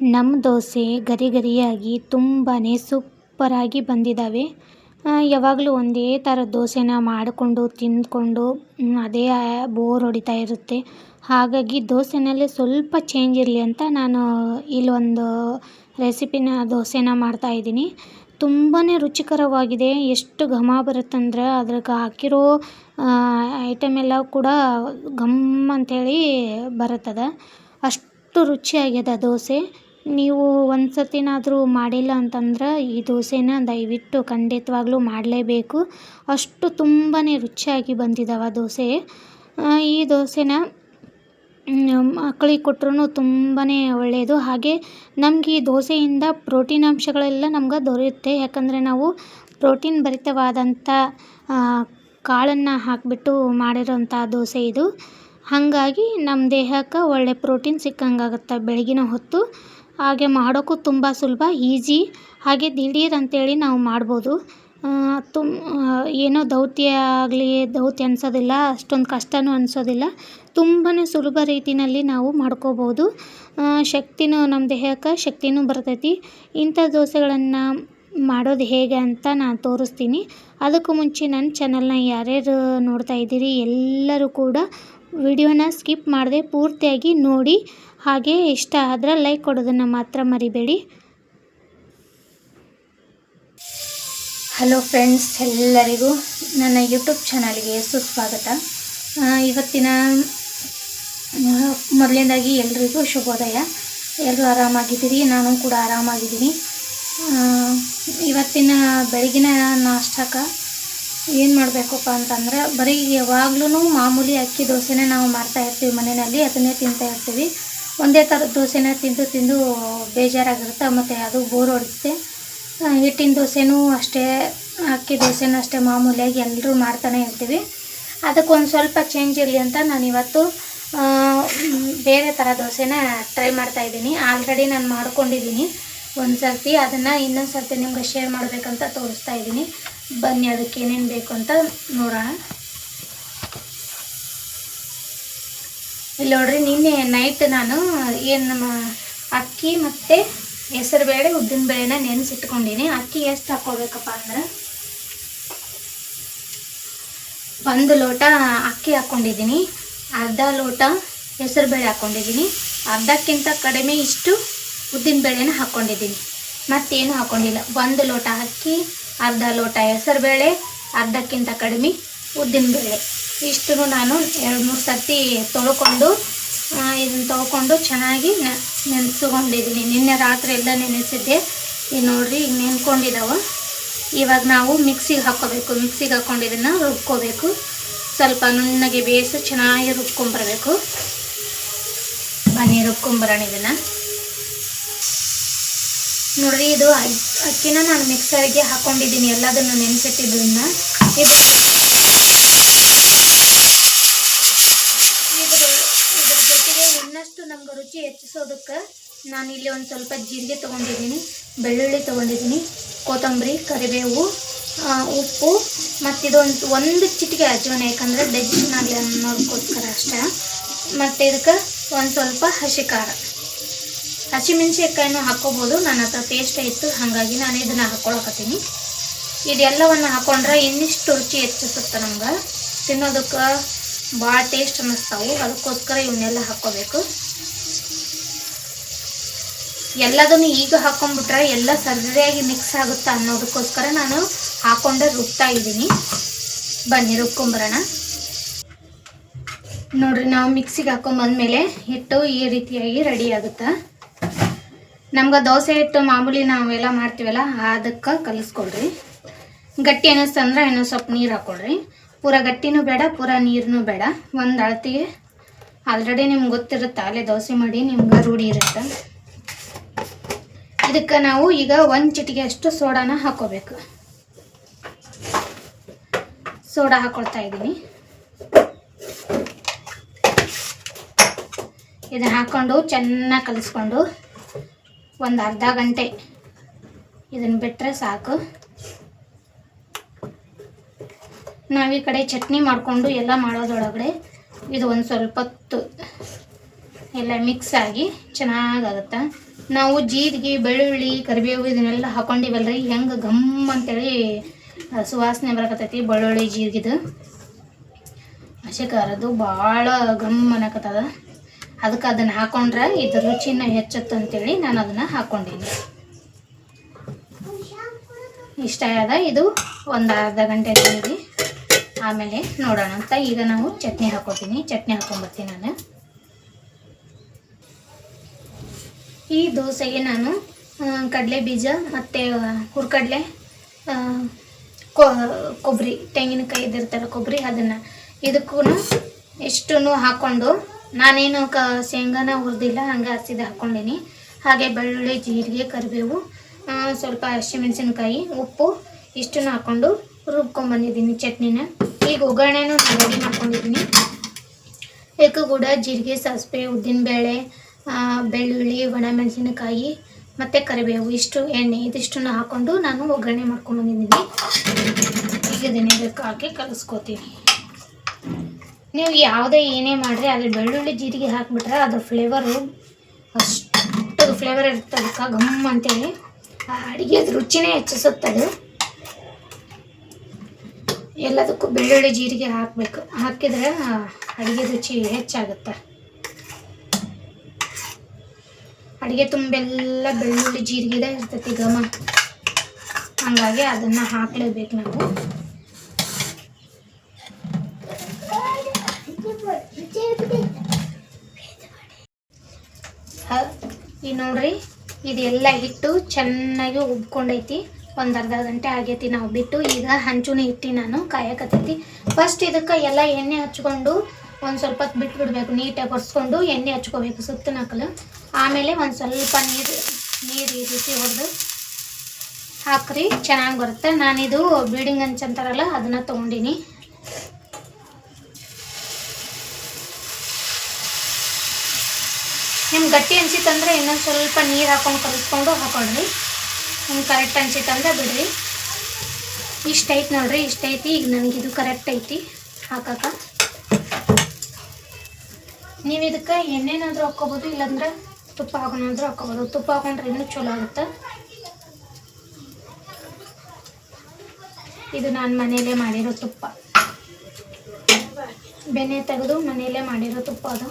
ನಮ್ಮ ದೋಸೆ ಗರಿ ಗರಿಯಾಗಿ ತುಂಬಾ ಸೂಪ್ಪರಾಗಿ ಬಂದಿದ್ದಾವೆ ಯಾವಾಗಲೂ ಒಂದೇ ಥರ ದೋಸೆನ ಮಾಡಿಕೊಂಡು, ತಿಂದ್ಕೊಂಡು ಅದೇ ಬೋರ್ ಹೊಡಿತಾ ಇರುತ್ತೆ. ಹಾಗಾಗಿ ದೋಸೆನಲ್ಲಿ ಸ್ವಲ್ಪ ಚೇಂಜ್ ಇರಲಿ ಅಂತ ನಾನು ಇಲ್ಲೊಂದು ರೆಸಿಪಿನ ದೋಸೆನ ಮಾಡ್ತಾಯಿದ್ದೀನಿ ತುಂಬಾ ರುಚಿಕರವಾಗಿದೆ. ಎಷ್ಟು ಘಮ ಬರುತ್ತಂದ್ರೆ ಅದ್ರಾಗೆ ಹಾಕಿರೋ ಐಟಮ್ ಎಲ್ಲ ಕೂಡ ಘಮ್ ಅಂಥೇಳಿ ಬರುತ್ತದೆ. ಅಷ್ಟು ರುಚಿಯಾಗಿದೆ ದೋಸೆ. ನೀವು ಒಂದು ಸತಿನಾದರೂ ಮಾಡಿಲ್ಲ ಅಂತಂದ್ರೆ ಈ ದೋಸೆನ ದಯವಿಟ್ಟು ಖಂಡಿತವಾಗ್ಲೂ ಮಾಡಲೇಬೇಕು. ಅಷ್ಟು ತುಂಬಾ ರುಚಿಯಾಗಿ ಬಂದಿದ್ದಾವೆ ದೋಸೆ. ಈ ದೋಸೆನ ಮಕ್ಕಳಿಗೆ ಕೊಟ್ರೂ ತುಂಬಾ ಒಳ್ಳೆಯದು ಹಾಗೆ ನಮಗೆ ಈ ದೋಸೆಯಿಂದ ಪ್ರೋಟೀನ್ ಅಂಶಗಳೆಲ್ಲ ನಮ್ಗೆ ದೊರೆಯುತ್ತೆ. ಯಾಕಂದರೆ ನಾವು ಪ್ರೋಟೀನ್ ಭರಿತವಾದಂಥ ಕಾಳನ್ನು ಹಾಕಿಬಿಟ್ಟು ಮಾಡಿರೋಂಥ ದೋಸೆ ಇದು. ಹಾಗಾಗಿ ನಮ್ಮ ದೇಹಕ್ಕೆ ಒಳ್ಳೆ ಪ್ರೋಟೀನ್ ಸಿಕ್ಕಂಗಾಗುತ್ತೆ ಬೆಳಗಿನ ಹೊತ್ತು. ಹಾಗೆ ಮಾಡೋಕ್ಕೂ ತುಂಬ ಸುಲಭ ಈಜಿ ಹಾಗೆ ದಿಢೀರ್ ಅಂತೇಳಿ ನಾವು ಮಾಡ್ಬೋದು. ತುಮ್ ಏನೋ ದೌತ್ಯ ಆಗಲಿ, ದೌತ್ಯ ಅನ್ಸೋದಿಲ್ಲ, ಅಷ್ಟೊಂದು ಕಷ್ಟವೂ ಅನ್ಸೋದಿಲ್ಲ. ತುಂಬಾ ಸುಲಭ ರೀತಿಯಲ್ಲಿ ನಾವು ಮಾಡ್ಕೋಬೋದು. ಶಕ್ತಿನೂ ನಮ್ಮ ದೇಹಕ್ಕೆ ಶಕ್ತಿನೂ ಬರ್ತೈತಿ. ಇಂಥ ದೋಸೆಗಳನ್ನು ಮಾಡೋದು ಹೇಗೆ ಅಂತ ನಾನು ತೋರಿಸ್ತೀನಿ. ಅದಕ್ಕೂ ಮುಂಚೆ ನನ್ನ ಚಾನಲ್ನ ಯಾರ್ಯಾರು ನೋಡ್ತಾ ಇದ್ದೀರಿ ಎಲ್ಲರೂ ಕೂಡ ವಿಡಿಯೋನ ಸ್ಕಿಪ್ ಮಾಡದೆ ಪೂರ್ತಿಯಾಗಿ ನೋಡಿ. ಹಾಗೆ ಇಷ್ಟ ಆದರೆ ಲೈಕ್ ಕೊಡೋದನ್ನು ಮಾತ್ರ ಮರಿಬೇಡಿ. ಹಲೋ ಫ್ರೆಂಡ್ಸ್ ಎಲ್ಲರಿಗೂ ನನ್ನ ಯೂಟ್ಯೂಬ್ ಚಾನಲ್ಗೆ ಸುಸ್ವಾಗತ. ಇವತ್ತಿನ ಮೊದಲನೇದಾಗಿ ಎಲ್ರಿಗೂ ಶುಭೋದಯ. ಎಲ್ಲರೂ ಆರಾಮಾಗಿದ್ದೀರಿ? ನಾನು ಕೂಡ ಆರಾಮಾಗಿದ್ದೀನಿ. ಇವತ್ತಿನ ಬೆಳಗಿನ ನಾಷ್ಟಕ್ಕೆ ಏನು ಮಾಡಬೇಕಪ್ಪ ಅಂತಂದ್ರೆ, ಬರೀ ಯಾವಾಗ್ಲೂ ಮಾಮೂಲಿ ಅಕ್ಕಿ ದೋಸೆನೇ ನಾವು ಮಾಡ್ತಾ ಇರ್ತೀವಿ ಮನೆಯಲ್ಲಿ, ಅದನ್ನೇ ತಿಂತಾ ಇರ್ತೀವಿ. ಒಂದೇ ಥರದ ದೋಸೆನ ತಿಂದು ತಿಂದು ಬೇಜಾರಾಗಿರುತ್ತೆ, ಮತ್ತು ಅದು ಬೋರ್ ಹೊಡೆಯುತ್ತೆ. ಹಿಟ್ಟಿನ ದೋಸೆನೂ ಅಷ್ಟೇ, ಅಕ್ಕಿ ದೋಸೆನೂ ಅಷ್ಟೇ ಮಾಮೂಲಿಯಾಗಿ ಎಲ್ಲರೂ ಮಾಡ್ತಾನೆ ಇರ್ತೀವಿ. ಅದಕ್ಕೊಂದು ಸ್ವಲ್ಪ ಚೇಂಜ್ ಇರಲಿ ಅಂತ ನಾನು ಇವತ್ತು ಬೇರೆ ಥರ ದೋಸೆನ ಟ್ರೈ ಮಾಡ್ತಾಯಿದ್ದೀನಿ ಆಲ್ರೆಡಿ ನಾನು ಮಾಡ್ಕೊಂಡಿದ್ದೀನಿ. ಒಂದು ಸರ್ತಿ ಅದನ್ನು ಇನ್ನೊಂದು ಸರ್ತಿ ನಿಮ್ಗೆ ಶೇರ್ ಮಾಡಬೇಕಂತ ತೋರಿಸ್ತಾ ಇದ್ದೀನಿ. ಬನ್ನಿ, ಅದಕ್ಕೆ ಏನೇನು ಬೇಕು ಅಂತ ನೋಡೋಣ. ಇಲ್ಲಿ ನೋಡ್ರಿ, ನಿನ್ನೆ ನೈಟ್ ನಾನು ಏನು ಅಕ್ಕಿ ಮತ್ತು ಹೆಸರು ಬೇಳೆ, ಉದ್ದಿನ ಬೇಳೆನ ನೆನೆಸಿಟ್ಕೊಂಡಿನಿ. ಅಕ್ಕಿ ಎಷ್ಟು ಹಾಕ್ಕೋಬೇಕಪ್ಪ ಅಂದ್ರೆ? ಒಂದು ಲೋಟ ಅಕ್ಕಿ ಹಾಕ್ಕೊಂಡಿದ್ದೀನಿ ಅರ್ಧ ಲೋಟ ಹೆಸರುಬೇಳೆ ಹಾಕ್ಕೊಂಡಿದ್ದೀನಿ ಅರ್ಧಕ್ಕಿಂತ ಕಡಿಮೆ ಇಷ್ಟು ಉದ್ದಿನ ಬೇಳೆನ ಹಾಕ್ಕೊಂಡಿದ್ದೀನಿ ಮತ್ತೇನು ಹಾಕ್ಕೊಂಡಿಲ್ಲ ಒಂದು ಲೋಟ ಅಕ್ಕಿ, ಅರ್ಧ ಲೋಟ ಹೆಸರುಬೇಳೆ ಅರ್ಧಕ್ಕಿಂತ ಕಡಿಮೆ ಉದ್ದಿನಬೇಳೆ ಇಷ್ಟು ನಾನು ಎರಡು ಮೂರು ಸರ್ತಿ ತೊಳ್ಕೊಂಡು ಇದನ್ನು ತೊಳ್ಕೊಂಡು ಚೆನ್ನಾಗಿ ನೆನೆಸ್ಕೊಂಡಿದ್ದೀನಿ ನಿನ್ನೆ ರಾತ್ರಿ ಎಲ್ಲ ನೆನೆಸಿದ್ದೆ. ಈಗ ನೋಡಿರಿ, ಈಗ ನೆನ್ಕೊಂಡಿದ್ದಾವೆ ಇವಾಗ ನಾವು ಮಿಕ್ಸಿಗೆ ಹಾಕ್ಕೋಬೇಕು. ಮಿಕ್ಸಿಗೆ ಹಾಕ್ಕೊಂಡು ಇದನ್ನು ರುಬ್ಕೋಬೇಕು. ಸ್ವಲ್ಪ ನುಣ್ಣಗೆ ಬೇಯಿಸಿ ಚೆನ್ನಾಗಿ ರುಬ್ಕೊಂಬರಬೇಕು. ಬನ್ನಿ, ರುಬ್ಕೊಂಬರೋಣ ಇದನ್ನು. ನೋಡ್ರಿ, ಇದು ಅಕ್ಕಿನ ನಾನು ಮಿಕ್ಸರ್ಗೆ ಹಾಕ್ಕೊಂಡಿದ್ದೀನಿ ಎಲ್ಲದನ್ನು ನೆನೆಸಿಟ್ಟಿದ್ದನ್ನ ಇದು ಇದ್ರ ಜೊತೆಗೆ ಇನ್ನಷ್ಟು ನಮ್ಗೆ ರುಚಿ ಹೆಚ್ಚಿಸೋದಕ್ಕೆ ನಾನು ಇಲ್ಲಿ ಒಂದು ಸ್ವಲ್ಪ ಜೀರಿಗೆ ತೊಗೊಂಡಿದ್ದೀನಿ, ಬೆಳ್ಳುಳ್ಳಿ ತೊಗೊಂಡಿದ್ದೀನಿ, ಕೊತ್ತಂಬರಿ, ಕರಿಬೇವು ಉಪ್ಪು ಮತ್ತು ಇದೊಂದು ಒಂದು ಚಿಟಿಕೆ ಅಜ್ವಾನ ಯಾಕಂದರೆ ಡೈಜೆಷನ್ ಆಗಲಿ ಅನ್ನೋದಕ್ಕೋಸ್ಕರ ಅಷ್ಟೇ. ಮತ್ತು ಇದಕ್ಕೆ ಒಂದು ಸ್ವಲ್ಪ ಹಸಿ ಖಾರ. ಹಸಿಮೆಣ್ಸಿನ್ಕಾಯಿನೂ ಹಾಕ್ಕೋಬೋದು, ನನ್ನ ಹತ್ರ ಪೇಸ್ಟ್ ಇತ್ತು, ಹಾಗಾಗಿ ನಾನು ಇದನ್ನು ಹಾಕ್ಕೊಳಕತ್ತೀನಿ ಇದೆಲ್ಲವನ್ನು ಹಾಕ್ಕೊಂಡ್ರೆ ಇನ್ನಿಷ್ಟು ರುಚಿ ಹೆಚ್ಚಿಸುತ್ತೆ ನಮ್ಗೆ. ತಿನ್ನೋದಕ್ಕೆ ಭಾಳ ಟೇಸ್ಟ್ ಅನ್ನಿಸ್ತಾವೆ. ಅದಕ್ಕೋಸ್ಕರ ಇವನ್ನೆಲ್ಲ ಹಾಕ್ಕೋಬೇಕು. ಎಲ್ಲದನ್ನು ಈಗ ಹಾಕೊಂಡ್ಬಿಟ್ರೆ ಎಲ್ಲ ಸರಿಯಾಗಿ ಮಿಕ್ಸ್ ಆಗುತ್ತೆ ಅನ್ನೋದಕ್ಕೋಸ್ಕರ ನಾನು ಹಾಕೊಂಡೆ ರುಬ್ತಾ ಇದ್ದೀನಿ. ಬನ್ನಿ, ರುಬ್ಕೊಂಬರೋಣ. ನೋಡ್ರಿ, ನಾವು ಮಿಕ್ಸಿಗೆ ಹಾಕೊಂಬಂದ್ಮೇಲೆ ಹಿಟ್ಟು ಈ ರೀತಿಯಾಗಿ ರೆಡಿ ಆಗುತ್ತೆ. ನಮ್ಗೆ ದೋಸೆ ಹಿಟ್ಟು ಮಾಮೂಲಿ ನಾವೆಲ್ಲ ಮಾಡ್ತೀವಲ್ಲ, ಅದಕ್ಕೆ ಕಲಿಸ್ಕೊಳ್ರಿ ಗಟ್ಟಿ ಅನ್ನಿಸ್ತಂದ್ರೆ ಇನ್ನೂ ಸ್ವಲ್ಪ ನೀರು ಹಾಕ್ಕೊಳ್ರಿ ಪೂರ ಗಟ್ಟಿನೂ ಬೇಡ, ಪೂರ ನೀರನ್ನೂ ಬೇಡ. ಒಂದು ಅಳತಿಗೆ ಆಲ್ರೆಡಿ ನಿಮ್ಗೆ ಗೊತ್ತಿರುತ್ತೆ, ಅಲ್ಲೇ ದೋಸೆ ಮಾಡಿ ನಿಮ್ಗೆ ರೂಢಿ ಇರುತ್ತೆ. ಇದಕ್ಕೆ ನಾವು ಈಗ ಒಂದು ಚಿಟಿಗೆ ಅಷ್ಟು ಸೋಡಾನ ಹಾಕೋಬೇಕು. ಸೋಡಾ ಹಾಕೊಳ್ತಾ ಇದ್ದೀನಿ. ಇದು ಹಾಕ್ಕೊಂಡು ಚೆನ್ನಾಗಿ ಕಲಿಸ್ಕೊಂಡು ಒಂದು ಅರ್ಧ ಗಂಟೆ ಇದನ್ನು ಬಿಟ್ಟರೆ ಸಾಕು. ನಾವು ಈ ಕಡೆ ಚಟ್ನಿ ಮಾಡಿಕೊಂಡು ಎಲ್ಲ ಮಾಡೋದ್ರೊಳಗಡೆ ಇದು ಒಂದು ಸ್ವಲ್ಪ ಹೊತ್ತು ಎಲ್ಲ ಮಿಕ್ಸ್ ಆಗಿ ಚೆನ್ನಾಗಾಗುತ್ತೆ. ನಾವು ಜೀರಿಗೆ, ಬೆಳ್ಳುಳ್ಳಿ, ಕರಿಬೇವು ಇದನ್ನೆಲ್ಲ ಹಾಕೊಂಡಿವಲ್ರಿ, ಹೆಂಗೆ ಘಮ್ ಅಂತೇಳಿ ಸುವಾಸನೆ ಬರಕತ್ತೈತಿ ಬೆಳ್ಳುಳ್ಳಿ ಜೀರಿಗೆದು. ಹಸಿ ಖಾರದು ಭಾಳ ಘಮ್ ಅನ್ನಕತ್ತದ. ಅದಕ್ಕೆ ಅದನ್ನು ಹಾಕೊಂಡ್ರೆ ಇದು ರುಚಿನ ಹೆಚ್ಚುತ್ತೆ ಅಂತೇಳಿ ನಾನು ಅದನ್ನು ಹಾಕ್ಕೊಂಡಿದ್ದೆ ಇಷ್ಟ ಆದ ಇದು? ಒಂದು ಅರ್ಧ ಗಂಟೆ ನೀಡಿ ಆಮೇಲೆ ನೋಡೋಣ ಅಂತ. ಈಗ ನಾವು ಚಟ್ನಿ ಹಾಕೋತೀನಿ. ಚಟ್ನಿ ಹಾಕೊಂಬರ್ತೀನಿ ನಾನು. ಈ ದೋಸೆಗೆ ನಾನು ಕಡಲೆ ಬೀಜ ಮತ್ತು ಹುರ್ಕಡಲೆ ಕೊಬ್ಬರಿ ತೆಂಗಿನಕಾಯಿ ಇದಿರ್ತಾರೆ ಕೊಬ್ಬರಿ ಅದನ್ನು ಇದಕ್ಕೂ ಎಷ್ಟು ಹಾಕ್ಕೊಂಡು ನಾನೇನು ಕ, ಶೇಂಗಾನ ಹುರಿದಿಲ್ಲ, ಹಂಗೆ ಹಸಿದು ಹಾಕ್ಕೊಂಡಿನಿ ಹಾಗೆ ಬೆಳ್ಳುಳ್ಳಿ, ಜೀರಿಗೆ, ಕರಿಬೇವು ಸ್ವಲ್ಪ ಹಸಿಮೆಣಸಿನ್ಕಾಯಿ, ಉಪ್ಪು ಇಷ್ಟನ್ನು ಹಾಕ್ಕೊಂಡು ರುಬ್ಕೊಂಬಂದಿದ್ದೀನಿ ಚಟ್ನಿನ. ಈಗ ಒಗ್ಗರಣೆನೂ ನಾನು ರೆಡಿ ಮಾಡ್ಕೊಂಡಿದ್ದೀನಿ. ಇದಕ್ಕೂ ಕೂಡ ಜೀರಿಗೆ, ಸಾಸಿವೆ, ಉದ್ದಿನಬೇಳೆ ಬೆಳ್ಳುಳ್ಳಿ, ಒಣಮೆಣಸಿನಕಾಯಿ ಮತ್ತು ಕರಿಬೇವು ಇಷ್ಟು ಎಣ್ಣೆ ಇದಿಷ್ಟನ್ನು ಹಾಕ್ಕೊಂಡು ನಾನು ಒಗ್ಗರಣೆ ಮಾಡ್ಕೊಂಬಂದಿದ್ದೀನಿ ಈಗ ಇದನ್ನ ಇದಕ್ಕೆ ಹಾಕಿ ಕಲಿಸ್ಕೋತೀನಿ. ನೀವು ಯಾವುದೇ ಏನೇ ಮಾಡಿರಿ ಅದ್ರ ಬೆಳ್ಳುಳ್ಳಿ, ಜೀರಿಗೆ ಹಾಕಿಬಿಟ್ರೆ ಅದ್ರ ಫ್ಲೇವರು ಅಷ್ಟು ಫ್ಲೇವರ್ ಇರುತ್ತೆ, ಅದಕ್ಕೆ ಘಮ್ ಅಂತೇಳಿ. ಅಡುಗೆದು ರುಚಿನೇ ಹೆಚ್ಚಿಸುತ್ತದು. ಎಲ್ಲದಕ್ಕೂ ಬೆಳ್ಳುಳ್ಳಿ ಜೀರಿಗೆ ಹಾಕಬೇಕು. ಹಾಕಿದ್ರೆ ಅಡುಗೆ ರುಚಿ ಹೆಚ್ಚಾಗುತ್ತೆ. ಅಡುಗೆ ತುಂಬೆಲ್ಲ ಬೆಳ್ಳುಳ್ಳಿ ಜೀರಿಗೆದೇ ಇರ್ತೈತಿ ಘಮ. ಹಾಗಾಗಿ ಅದನ್ನು ಹಾಕಲೇಬೇಕು ನಾವು. ಈ ನೋಡ್ರಿ, ಇದೆಲ್ಲ ಹಿಟ್ಟು ಚೆನ್ನಾಗಿ ಉಬ್ಕೊಂಡೈತಿ. ಒಂದು ಅರ್ಧ ಗಂಟೆ ಆಗೈತಿ ನಾವು ಬಿಟ್ಟು. ಈಗ ಹಂಚುನೇ ಇಟ್ಟು ನಾನು, ಕಾಯಕತ್ತೈತಿ. ಫಸ್ಟ್ ಇದಕ್ಕೆ ಎಲ್ಲ ಎಣ್ಣೆ ಹಚ್ಕೊಂಡು ಒಂದು ಸ್ವಲ್ಪ ಹೊತ್ತು ಬಿಟ್ಬಿಡ್ಬೇಕು, ನೀಟಾಗಿ ಒರೆಸ್ಕೊಂಡು ಎಣ್ಣೆ ಹಚ್ಕೋಬೇಕು ಸುತ್ತ ನಕಲು. ಆಮೇಲೆ ಒಂದು ಸ್ವಲ್ಪ ನೀರು ನೀರು ಈ ರೀತಿ ಹೊಡೆದು ಹಾಕ್ರಿ, ಚೆನ್ನಾಗಿ ಬರುತ್ತೆ. ನಾನಿದು ಬೀಡಿಂಗ್ ಹಂಚ್ ಅಂತಾರಲ್ಲ, ಅದನ್ನು ತೊಗೊಂಡಿನಿ. ನಿಮ್ಗೆ ಗಟ್ಟಿ ಅನ್ಸಿತ್ತಂದ್ರೆ ಇನ್ನೊಂದು ಸ್ವಲ್ಪ ನೀರು ಹಾಕೊಂಡು ಕಲಿಸ್ಕೊಂಡು ಹಾಕೊಳ್ರಿ. ನಿಮ್ಗೆ ಕರೆಕ್ಟ್ ಅನ್ಸಿತ್ತಂದ್ರೆ ಬಿಡ್ರಿ. ಇಷ್ಟೈತೆ ನೋಡ್ರಿ ಇಷ್ಟೈತಿ ಈಗ ನನಗೆ ಇದು ಕರೆಕ್ಟ್ ಐತಿ. ಹಾಕಕ್ಕ ನೀವು ಇದಕ್ಕೆ ಎಣ್ಣೆನಾದರೂ ಹಾಕ್ಕೋಬೋದು, ಇಲ್ಲಾಂದ್ರೆ ತುಪ್ಪ ಹಾಕೋಣಾದ್ರೂ ಹಾಕ್ಕೋಬೋದು. ತುಪ್ಪ ಹಾಕೊಂಡ್ರೆ ಇನ್ನೂ ಚಲೋ ಆಗುತ್ತೆ. ಇದು ನಾನು ಮನೆಯಲ್ಲೇ ಮಾಡಿರೋ ತುಪ್ಪ. ಬೆನೆ ತೆಗೆದು ಮನೆಯಲ್ಲೇ ಮಾಡಿರೋ ತುಪ್ಪ ಅದು.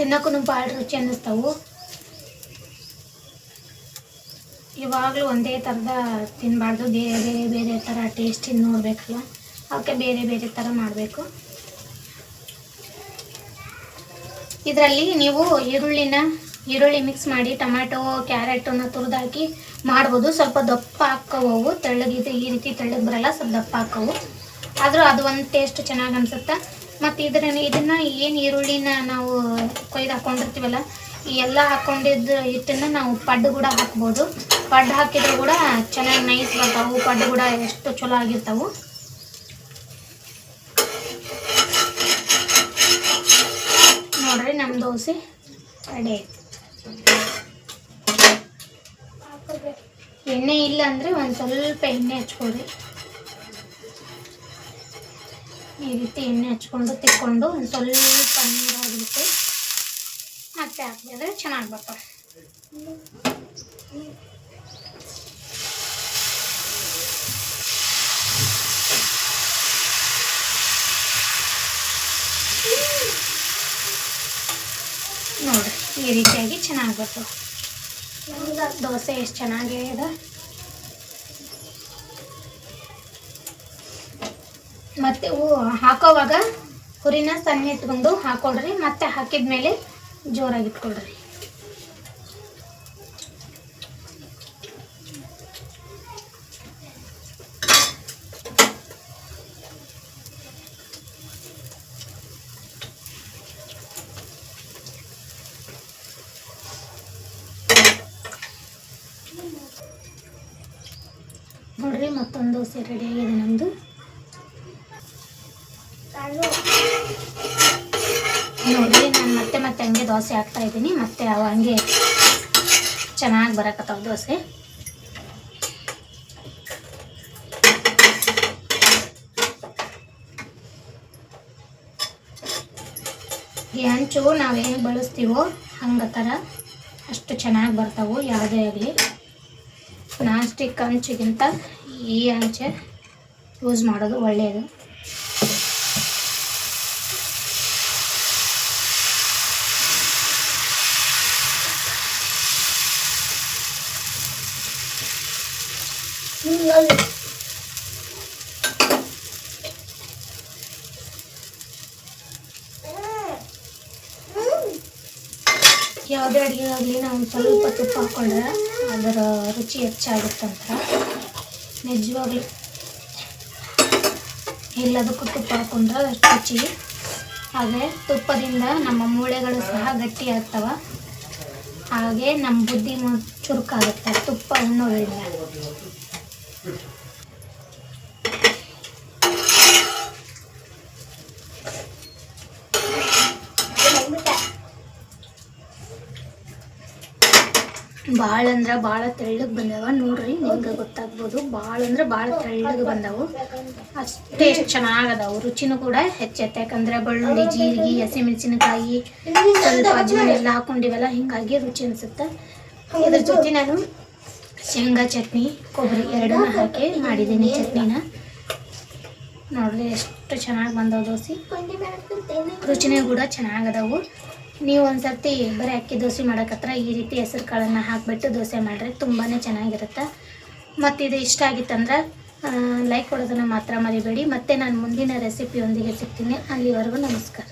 ತಿನ್ನಕ್ಕೂ ಭಾಳ ರುಚಿ ಅನ್ನಿಸ್ತಾವು. ಇವಾಗಲೂ ಒಂದೇ ಥರದ ತಿನ್ನಬಾರ್ದು ಬೇರೆ ಬೇರೆ ಬೇರೆ ಥರ ಟೇಸ್ಟಿನ ನೋಡಬೇಕಲ್ಲ. ಅವಕ್ಕೆ ಬೇರೆ ಬೇರೆ ಥರ ಮಾಡಬೇಕು. ಇದರಲ್ಲಿ ನೀವು ಈರುಳ್ಳಿನ, ಈರುಳ್ಳಿ ಮಿಕ್ಸ್ ಮಾಡಿ ಟೊಮ್ಯಾಟೊ ಕ್ಯಾರೆಟನ್ನು ತುರಿದಾಕಿ ಮಾಡ್ಬೋದು. ಸ್ವಲ್ಪ ದಪ್ಪ ಹಾಕ್ಕವು ತೆಳ್ಳಗಿದೆ ಈ ರೀತಿ ತೆಳ್ಳಗೆ ಬರಲ್ಲ, ಸ್ವಲ್ಪ ದಪ್ಪ ಹಾಕವು ಆದರೂ ಅದು ಒಂದು ಟೇಸ್ಟ್ ಚೆನ್ನಾಗಿ ಅನ್ಸುತ್ತೆ? ಮತ್ತು ಇದ್ರ ಇದನ್ನು ಏನು ಈರುಳ್ಳಿನ ನಾವು ಕೊಯ್ದು ಹಾಕ್ಕೊಂಡಿರ್ತೀವಲ್ಲ ಈ ಎಲ್ಲ ಹಾಕ್ಕೊಂಡಿದ್ದು ಹಿಟ್ಟನ್ನು ನಾವು ಪಡ್ಡು ಕೂಡ ಹಾಕ್ಬೋದು. ಪಡ್ಡು ಹಾಕಿದ್ರೆ ಕೂಡ ಚೆನ್ನಾಗಿ ನೈಸ್ ಬರ್ತಾವು. ಪಡ್ಡು ಕೂಡ ಎಷ್ಟು ಚಲೋ ಆಗಿರ್ತಾವೆ. ನೋಡ್ರಿ ನಮ್ಮ ದೋಸೆ ರೆಡಿ ಎಣ್ಣೆ ಇಲ್ಲ ಅಂದರೆ ಒಂದು ಸ್ವಲ್ಪ ಎಣ್ಣೆ ಹಚ್ಕೊಳ್ರಿ. ಈ ರೀತಿ ಎಣ್ಣೆ ಹಚ್ಕೊಂಡು ತಿಕ್ಕೊಂಡು ಒಂದು ಸ್ವಲ್ಪ ನೀರು ಹೋಗ್ಬಿಟ್ಟು ಮತ್ತೆ ಹಾಕಿದ್ರೆ ಚೆನ್ನಾಗಿ ಬರ್ತವೆ ನೋಡ್ರಿ ಈ ರೀತಿಯಾಗಿ ಚೆನ್ನಾಗಿ ಬರ್ತವೆ ದೋಸೆ ಎಷ್ಟು ಚೆನ್ನಾಗಿದೆ ಮತ್ತೆ ಹಾಕೋವಾಗ ಹುರಿನ ಸಣ್ಣ ಇಟ್ಕೊಂಡು ಹಾಕೊಳ್ರಿ. ಮತ್ತೆ ಹಾಕಿದ್ಮೇಲೆ ಜೋರಾಗಿ ಇಟ್ಕೊಳ್ರಿ ನೋಡ್ರಿ ಮತ್ತೊಂದು ದೋಸೆ ರೆಡಿ ಆಗಿದೆ ನಮ್ಮದು ನೋಡಿ, ನಾನು ಮತ್ತೆ ಮತ್ತೆ ಹಂಗೆ ದೋಸೆ ಹಾಕ್ತಾ ಇದ್ದೀನಿ. ಮತ್ತೆ ಅವ ಹಂಗೆ ಚೆನ್ನಾಗಿ ಬರಕತ್ತವ ದೋಸೆ. ಈ ಹಂಚು ನಾವು ಹೆಂಗೆ ಬಳಸ್ತೀವೋ ಹಂಗೆ ಥರ ಅಷ್ಟು ಚೆನ್ನಾಗಿ ಬರ್ತಾವೆ, ಯಾವುದೇ ಆಗಲಿ. ನಾನ್ ಸ್ಟಿಕ್ ಹಂಚಿಗಿಂತ ಈ ಹಂಚೆ ಯೂಸ್ ಮಾಡೋದು ಒಳ್ಳೆಯದು ಯಾವುದೇ ಅಡುಗೆ ಆಗಲಿ ನಾವು ಸ್ವಲ್ಪ ತುಪ್ಪ ಹಾಕ್ಕೊಂಡ್ರೆ ಅದರ ರುಚಿ ಹೆಚ್ಚಾಗುತ್ತಂತ ನಿಜವಾಗ್ಲೂ. ಎಲ್ಲದಕ್ಕೂ ತುಪ್ಪ ಹಾಕೊಂಡ್ರೆ ರುಚಿ. ಹಾಗೆ ತುಪ್ಪದಿಂದ ನಮ್ಮ ಮೂಳೆಗಳು ಸಹ ಗಟ್ಟಿ ಆಗ್ತವ. ಹಾಗೆ ನಮ್ಮ ಬುದ್ಧಿ ಚುರುಕಾಗುತ್ತೆ. ತುಪ್ಪ ಉಣ್ಣೋದ್ರಿಂದ ಭಾಳ ಅಂದ್ರೆ ಭಾಳ ತೆಳ್ಳಗೆ ಬಂದವ ನೋಡ್ರಿ, ನಿಮ್ಗೆ ಗೊತ್ತಾಗ್ಬೋದು. ಭಾಳ ಅಂದ್ರೆ ಭಾಳ ತೆಳ್ಳಗೆ ಬಂದವು. ಅಷ್ಟೇ ಚೆನ್ನಾಗದವು. ರುಚಿನೂ ಕೂಡ ಹೆಚ್ಚೈತೆ. ಯಾಕಂದ್ರೆ ಬೆಳ್ಳುಳ್ಳಿ, ಜೀರಿಗೆ, ಹಸಿಮೆಣಸಿನಕಾಯಿ, ಸ್ವಲ್ಪ ಅಜ್ವಾನ ಎಲ್ಲ ಹಾಕೊಂಡಿವಲ್ಲ, ಹಿಂಗಾಗಿ ರುಚಿ ಅನ್ಸುತ್ತೆ. ಇದ್ರ ಜೊತೆ ನಾನು ಶೇಂಗಾ ಚಟ್ನಿ, ಕೊಬ್ಬರಿ ಎರಡನ್ನ ಹಾಕಿ ಮಾಡಿದ್ದೀನಿ ಚಟ್ನಿನ. ನೋಡ್ರಿ ಎಷ್ಟು ಚೆನ್ನಾಗಿ ಬಂದವು ದೋಸೆ. ರುಚಿನೇ ಕೂಡ ಚೆನ್ನಾಗದವು. ನೀವು ಒಂದ್ಸರ್ತಿ ಬರೀ ಅಕ್ಕಿ ದೋಸೆ ಮಾಡೋಕತ್ರ ಈ ರೀತಿ ಹೆಸರು ಕಾಳನ್ನು ಹಾಕಿಬಿಟ್ಟು ದೋಸೆ ಮಾಡಿರಿ ತುಂಬಾ ಚೆನ್ನಾಗಿರುತ್ತೆ. ಮತ್ತು ಇದು ಇಷ್ಟ ಆಗಿತ್ತಂದ್ರೆ ಲೈಕ್ ಕೊಡೋದನ್ನು ಮಾತ್ರ ಮರಿಬೇಡಿ. ಮತ್ತೆ ನಾನು ಮುಂದಿನ ರೆಸಿಪಿಯೊಂದಿಗೆ ಸಿಗ್ತೀನಿ. ಅಲ್ಲಿವರೆಗೂ ನಮಸ್ಕಾರ.